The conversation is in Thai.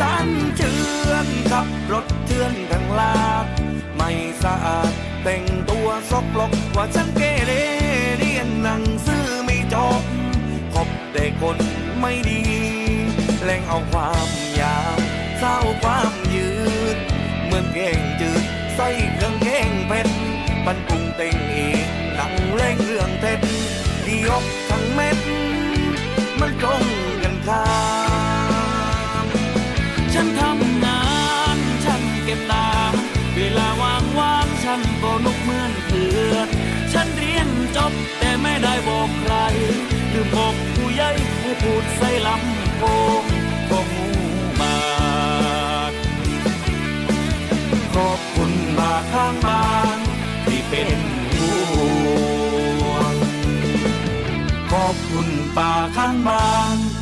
จันเชือนขับรถเทือนทางลาด ไม่สะอาดแต่งตัวซกลกว่าฉันเกเรเรียนหนังสือไม่จบคบแต่คนไม่ดีแหล่งเอาความยาวเศร้าความยืด เหมือนแกงจืดใส่เครื่องแกงเผ็ด ลือบอกผู้ใหญ่ให้พูดใส่ลำโพงก็งูมากขอบคุณมาข้างบ้านที่เป็นห่วงขอบคุณป่าข้างบ้าน